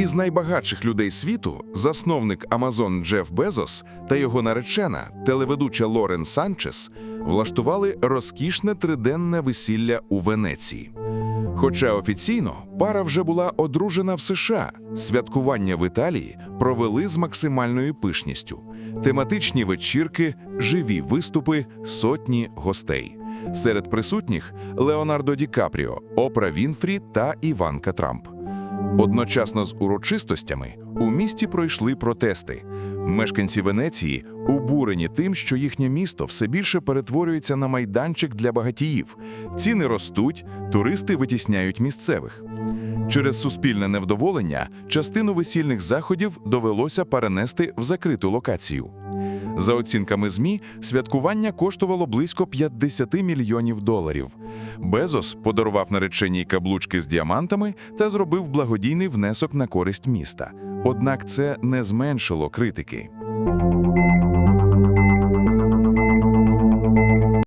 із найбагатших людей світу, засновник Амазон Джеф Безос та його наречена, телеведуча Лорен Санчес, влаштували розкішне триденне весілля у Венеції. Хоча офіційно пара вже була одружена в США, святкування в Італії провели з максимальною пишністю. Тематичні вечірки, живі виступи, сотні гостей. Серед присутніх Леонардо Ді Капріо, Опра Вінфрі та Іванка Трамп. Одночасно з урочистостями у місті пройшли протести. Мешканці Венеції обурені тим, що їхнє місто все більше перетворюється на майданчик для багатіїв. Ціни ростуть, туристи витісняють місцевих. Через суспільне невдоволення частину весільних заходів довелося перенести в закриту локацію. За оцінками ЗМІ, святкування коштувало близько 50 мільйонів доларів. Безос подарував нареченій каблучки з діамантами та зробив благодійний внесок на користь міста. Однак це не зменшило критики.